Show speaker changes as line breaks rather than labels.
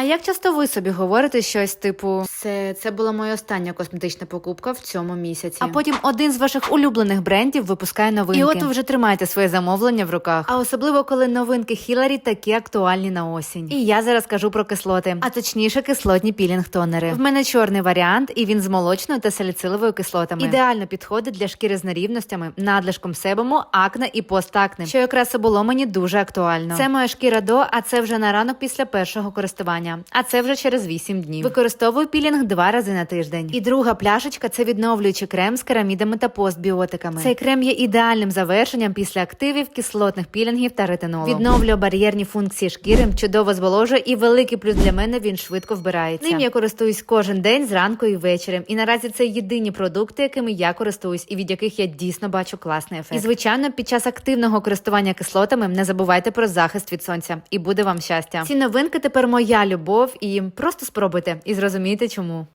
А як часто ви собі говорите щось типу це, це була моя остання косметична покупка в цьому місяці? А потім один з ваших улюблених брендів випускає новинки. І от ви вже тримаєте своє замовлення в руках. А особливо коли новинки Хіларі такі актуальні на осінь. І я зараз кажу про кислоти, а точніше кислотні пілінг-тонери. В мене чорний варіант, і він з молочною та саліциловою кислотами. Ідеально підходить для шкіри з нерівностями, надлишком себому, акне і постакне, що якраз і було мені дуже актуально. Це моя шкіра до, а це вже на ранок після першого користування. А це вже через 8 днів. Використовую пілінг два рази на тиждень. І друга пляшечка це відновлюючий крем з керамідами та постбіотиками. Цей крем є ідеальним завершенням після активів, кислотних пілінгів та ретинолу. Відновлює бар'єрні функції шкіри, чудово зволожує і великий плюс для мене він швидко вбирається. Ним я користуюсь кожен день зранку і ввечері. І наразі це єдині продукти, якими я користуюсь, і від яких я дійсно бачу класний ефект. І звичайно, під час активного користування кислотами не забувайте про захист від сонця, і буде вам щастя. Ці новинки тепер моя любов, і просто спробуйте і зрозумієте чому.